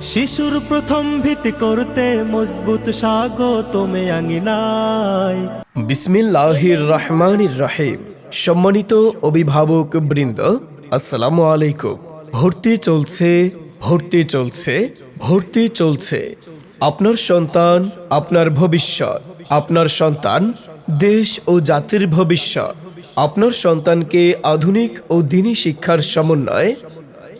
শিশুর প্রথম ভিত্তি করতে মজবুত স্বাগতমে আঙিনায়। বিসমিল্লাহির রহমানির রহিম। সম্মানিত অভিভাবক বৃন্দ, আসসালামু আলাইকুম। ভর্তি চলছে ভর্তি চলছে ভর্তি চলছে। আপনার সন্তান, আপনার ভবিষ্যৎ। আপনার সন্তান, দেশ ও জাতির ভবিষ্যৎ। আপনার সন্তানকে আধুনিক ও দিনী শিক্ষার সমন্বয়ে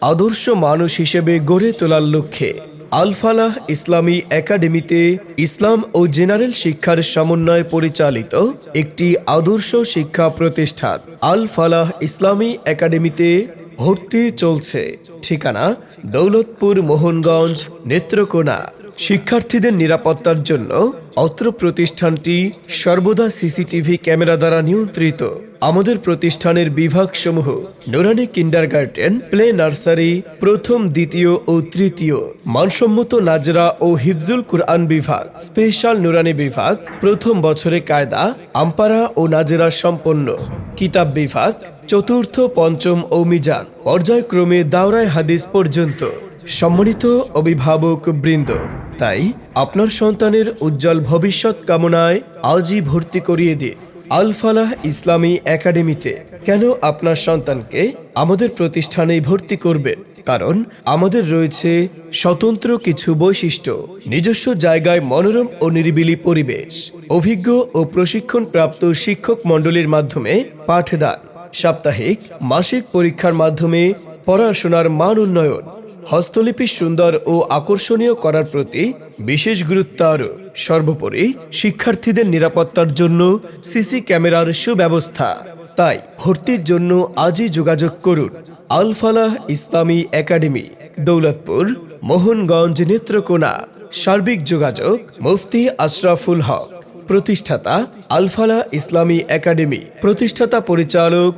আদর্শ মানুষ হিসেবে গড়ে তোলার লক্ষ্যে আলফালাহ ইসলামী একাডেমিতে ইসলাম ও জেনারেল শিক্ষার সমন্বয়ে পরিচালিত একটি আদর্শ শিক্ষা প্রতিষ্ঠান আলফালাহ ইসলামী একাডেমিতে ভর্তি চলছে। ঠিকানা দৌলতপুর মোহনগঞ্জ, নেত্রকোনা। শিক্ষার্থীদের নিরাপত্তার জন্য অত্র প্রতিষ্ঠানটি সর্বদা সিসিটিভি ক্যামেরা দ্বারা নিয়ন্ত্রিত। আমাদের প্রতিষ্ঠানের বিভাগসমূহ নোরানি কিন্ডারগার্টেন, প্লে নার্সারি, প্রথম, দ্বিতীয় ও তৃতীয়। মানসম্মত নাজরা ও হিফজুল কুরআন বিভাগ, স্পেশাল নুরানি বিভাগ, প্রথম বছরে কায়দা আম্পারা ও নাজেরা সম্পন্ন। কিতাব বিভাগ, চতুর্থ, পঞ্চম ও মিজান। পর্যায়ক্রমে দাওরায় হাদিস পর্যন্ত। সম্মানিত অভিভাবক বৃন্দ তাই আপনার সন্তানের উজ্জ্বল ভবিষ্যৎ কামনায় আজই ভর্তি করিয়ে দিন আল ফালাহ ইসলামী একাডেমিতে কেন আপনার সন্তানকে আমাদের প্রতিষ্ঠানে ভর্তি করবেন কারণ আমাদের রয়েছে স্বতন্ত্র কিছু বৈশিষ্ট্য, নিজস্ব জায়গায় মনোরম ও নিরিবিলি পরিবেশ, অভিজ্ঞ ও প্রশিক্ষণপ্রাপ্ত শিক্ষক মণ্ডলীর মাধ্যমে পাঠদান, সাপ্তাহিক, মাসিক পরীক্ষার মাধ্যমে পড়াশোনার মান উন্নয়ন হস্তলিপি সুন্দর ও আকর্ষণীয় করার প্রতি বিশেষ গুরুত্ব আরোপ সর্বোপরি শিক্ষার্থীদের নিরাপত্তার জন্য সিসি ক্যামেরার সুব্যবস্থা। তাই ভর্তির জন্য আজই যোগাযোগ করুন। আল ফালাহ ইসলামী একাডেমি, দৌলতপুর, মোহনগঞ্জ নেত্রকোনা। সার্বিক যোগাযোগ মুফতি আশরাফুল হক। প্রতিষ্ঠাতা আলফালা ইসলামী একাডেমি। প্রতিষ্ঠাতা পরিচালক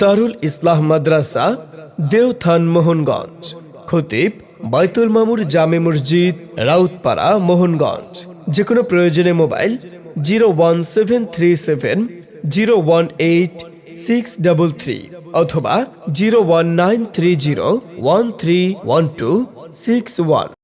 দারুল ইসলাম মাদ্রাসা, দেওথান মোহনগঞ্জ। খতিব, বাইতুল মামুর জামে মসজিদ, রাউতপাড়া, মোহনগঞ্জ। যে কোনো প্রয়োজনে mobile zero one seven three seven, zero one eight six double three অথবা zero one nine three zero one three one two six one.